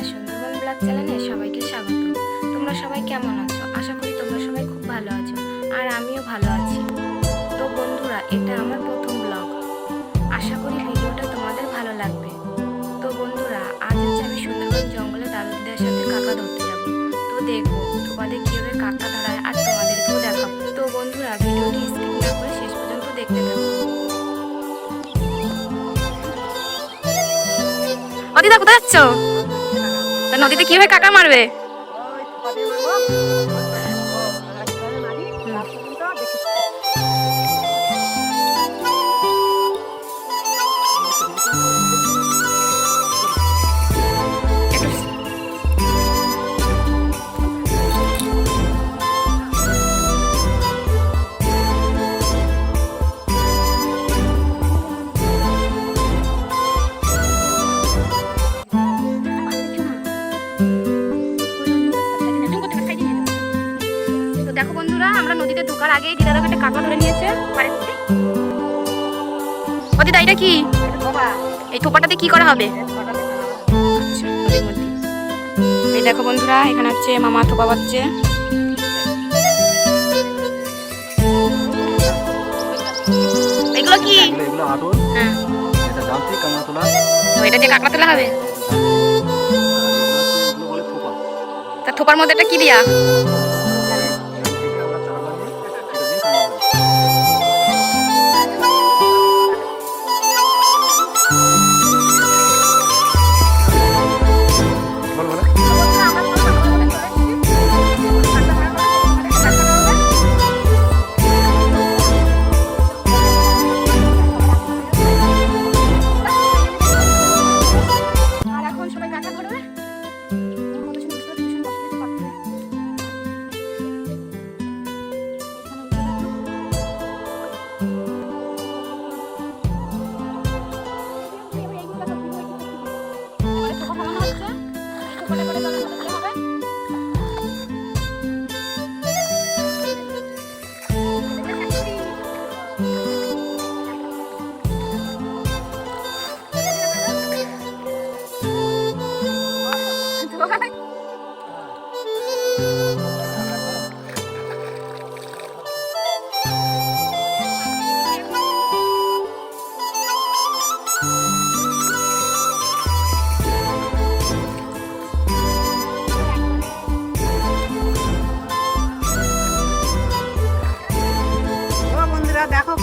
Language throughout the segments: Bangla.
আমার সুন্দরবন ব্লগ চ্যানেলে সবাইকে স্বাগত। তোমরা সবাই কেমন আছো? আশা করি তোমরা সবাই খুব ভালো আছো, আর আমিও ভালো আছি। তো বন্ধুরা, এটা আমার প্রথম ব্লগ। আশা করি ভিডিওটা তোমাদের ভালো লাগবে। তো বন্ধুরা, আজ হচ্ছে আমি সুন্দরবন জঙ্গলে দাদুদের সাথে কাকা ধরতে যাব। তো দেখব তোমাদের কীভাবে কাকা ধরায় আর তোমাদেরকেও দেখাবো। তো বন্ধুরা, ভিডিওটি স্কিপ না করে শেষ পর্যন্ত দেখতে থাকো। কোথায় যাচ্ছ? নদীতে কীভাবে কাকা মারবে? নদীতে ঢোকার আগেই দিদা দেখো একটা কাকা ধরে নিয়েছে থেকে ও দিদা এটা কি? এই থোপাটাতে কি করা হবে? আচ্ছা এই দেখো বন্ধুরা এখানে হচ্ছে মামা থোপা পাচ্ছে এগুলো কি? এগুলো এগুলো আটল হ্যাঁ। এটা তোলা। এটা দিয়ে কাঁকড়া তোলা হবে? তা থোপার মধ্যে এটা কি দিয়া?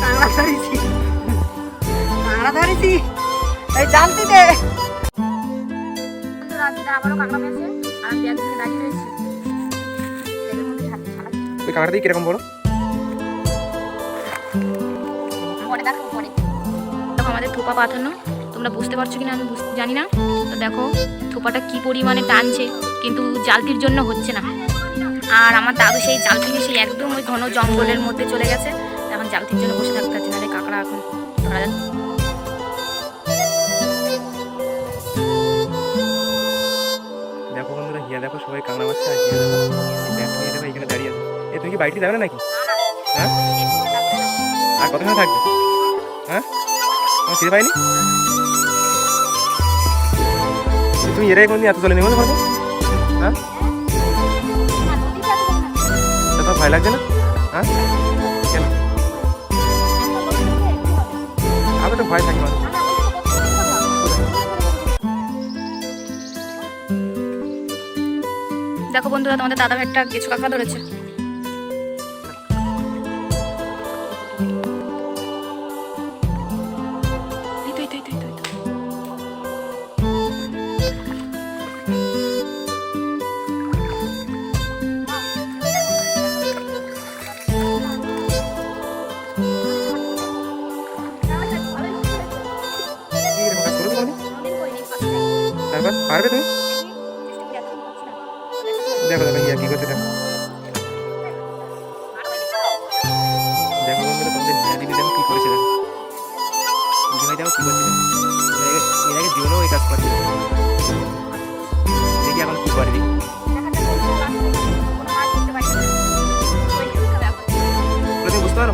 কাঁকড়া ধরেছি কাঁকড়া ধরেছি এই জালতি দে আবারও কাঁকড়া পেয়েছে আর ব্যাগ থেকে দাঁড়িয়ে রয়েছি। কীরকম বড় পরে দেখো পরে। দেখো আমাদের থোপা পাঠানো তোমরা বুঝতে পারছ কিনা আমি জানি না। তো দেখো থোপাটা কি পরিমাণে টানছে কিন্তু জালতির জন্য হচ্ছে না। আর আমার দাদু সেই জাল থেকে সেই একদম ওই ঘন জঙ্গলের মধ্যে চলে গেছে। জালতির জন্য বসে থাকতে হচ্ছে নাহলে কাঁকড়া এখন ধরা যাচ্ছে দেখো বন্ধুরা হিয়া দেখো সবাই কাঁকড়া মারছে আর হিয়া নিয়ে দেখো এখানে দাঁড়িয়ে আছে। এ তুমি কি বাড়িতে যাবে না নাকি? হ্যাঁ? আর কতক্ষণ থাকবে? হ্যাঁ? তোমার খিদে পাইনি তুমি এরাই কোনদিন এত চলে নেব তোমাকে হ্যাঁ? তা ভয় লাগছে না? হ্যাঁ? ভয় থাকি মানুষ দেখো বন্ধুরা তোমাদের দাদা ভাই একটা কিছু কাকা ধরেছে। তারপর পারবে তুমি? দেখো দেখো, ইয়া কি করছে দেখো দেখো বন্ধুরা, তোমাদের দিদি দেখো কি করেছে দেখো। কি করছে এর আগে- জীবনেও বুঝতে পারো?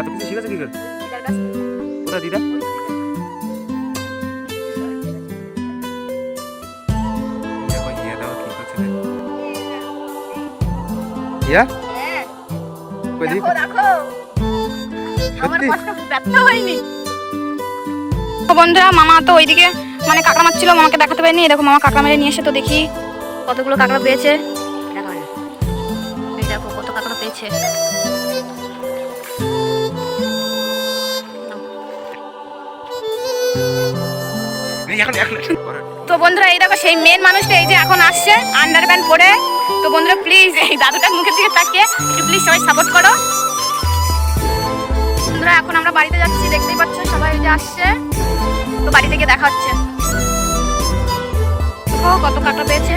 এত কিছু শিখেছো কি করে আছে। দিদা। দেখো দেখো। দেখো। দেখি। দেখো দেখো বন্ধুরা মামা তো ওইদিকে মানে কাঁকড়া মারছিল মামাকে দেখাতে পারিনি। এরকম মামা কাঁকড়া মেরে নিয়ে এসে তো দেখি কতগুলো কাঁকড়া পেয়েছে। দেখো কত কাঁকড়া পেয়েছে। তো বন্ধুরা, এই দেখো সেই মেন মানুষটা, এই যে এখন আসছে আন্ডার প্যান্ট পরে। তো বন্ধুরা প্লিজ এই দাদুটার মুখের দিকে তাকিয়ে একটু প্লিজ সবাই সাপোর্ট করো। বন্ধুরা, এখন আমরা বাড়িতে যাচ্ছি, দেখতেই পাচ্ছ সবাই যে আসছে। তো বাড়ি থেকে দেখা হচ্ছে। কত কাটা পেয়েছে।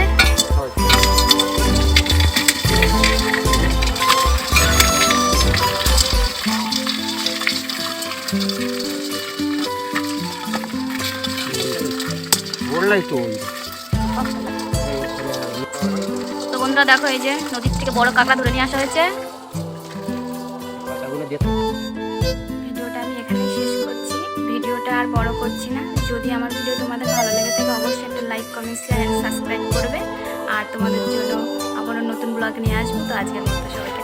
তো তো বন্ধুরা দেখো এই যে নদীর থেকে বড় কাঁকড়া ধরে নিয়ে আসা হয়েছে। ভিডিওটা আমি এখানেই শেষ করছি। ভিডিওটা আর বড় করছি না। যদি আমার ভিডিও তোমাদের ভালো লেগে থাকে অবশ্যই একটা লাইক কমেন্ট শেয়ার সাবস্ক্রাইব করবে। আর তোমাদের জন্য আবারও নতুন ব্লগ নিয়ে আসব। তো আজকের মতো সবাইকে